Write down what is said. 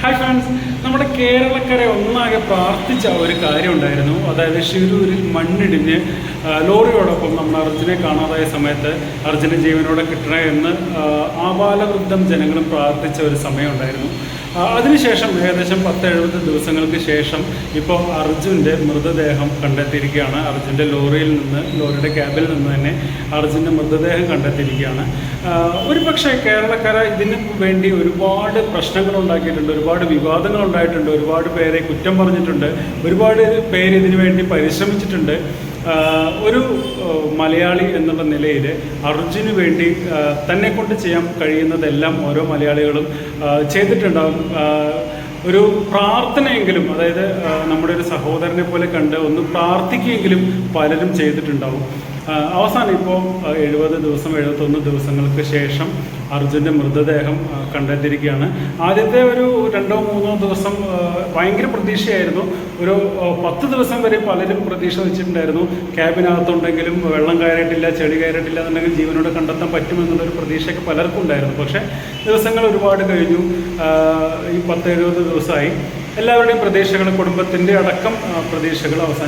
Hi friends നമ്മുടെ കേരളക്കരെ ഒന്നാകെ പ്രാർത്ഥിച്ച ഒരു കാര്യം ഉണ്ടായിരുന്നു. അതായത് ഷിരൂരിൽ മണ്ണിടിഞ്ഞ് ലോറിയോടൊപ്പം നമ്മൾ അർജുനെ കാണാതായ സമയത്ത് അർജുനെ ജീവനോടെ കിട്ടണേ എന്ന് ആബാലവൃദ്ധം ജനങ്ങളും പ്രാർത്ഥിച്ച ഒരു സമയം ഉണ്ടായിരുന്നു. ആ, അതിനുശേഷം ഏകദേശം പത്ത് എഴുപത് ദിവസങ്ങൾക്ക് ശേഷം ഇപ്പോൾ അർജുന്റെ മൃതദേഹം കണ്ടെത്തിയിരിക്കുകയാണ്. അർജുന്റെ ലോറിയിൽ നിന്ന് ലോറിയുടെ ക്യാബിൽ നിന്ന് തന്നെ അർജുന്റെ മൃതദേഹം കണ്ടെത്തിയിരിക്കുകയാണ്. ഒരു പക്ഷേ കേരളക്കര ഇതിന് വേണ്ടി ഒരുപാട് പ്രശ്നങ്ങൾ ഉണ്ടാക്കിയിട്ടുണ്ട് ഒരുപാട് വിവാദങ്ങൾ ഉണ്ടായിട്ടുണ്ട് ഒരുപാട് പേരെ കുറ്റം പറഞ്ഞിട്ടുണ്ട് ഒരുപാട് പേര് ഇതിനു വേണ്ടി പരിശ്രമിച്ചിട്ടുണ്ട്. ഒരു മലയാളി എന്നുള്ള നിലയിൽ അർജുന് വേണ്ടി തന്നെ കൊണ്ട് ചെയ്യാൻ കഴിയുന്നതെല്ലാം ഓരോ മലയാളികളും ചെയ്തിട്ടുണ്ടാകും ഒരു പ്രാർത്ഥനയെങ്കിലും അതായത് നമ്മുടെ ഒരു സഹോദരനെ പോലെ കണ്ട് ഒന്ന് പ്രാർത്ഥിക്കുകയെങ്കിലും പലരും ചെയ്തിട്ടുണ്ടാവും. അവസാനം ഇപ്പോൾ എഴുപത് ദിവസം എഴുപത്തൊന്ന് ദിവസങ്ങൾക്ക് ശേഷം അർജുന്റെ മൃതദേഹം കണ്ടെത്തിയിരിക്കുകയാണ്. ആദ്യത്തെ ഒരു രണ്ടോ മൂന്നോ ദിവസം ഭയങ്കര പ്രതീക്ഷയായിരുന്നു. ഒരു പത്ത് ദിവസം വരെ പലരും പ്രതീക്ഷ വെച്ചിട്ടുണ്ടായിരുന്നു. ക്യാബിനകത്തുണ്ടെങ്കിലും വെള്ളം കയറിയിട്ടില്ല ചെളി കയറിയിട്ടില്ല എന്നുണ്ടെങ്കിൽ ജീവനോട് കണ്ടെത്താൻ പറ്റുമെന്നുള്ളൊരു പ്രതീക്ഷയൊക്കെ പലർക്കും ഉണ്ടായിരുന്നു. പക്ഷേ ദിവസങ്ങൾ ഒരുപാട് കഴിഞ്ഞു. ഈ പത്ത് എഴുപത് ദിവസമായി. എല്ലാവരുടെയും പ്രതീക്ഷകൾ കുടുംബത്തിന്റെ അടക്കം പ്രതീക്ഷകൾ അവസാനം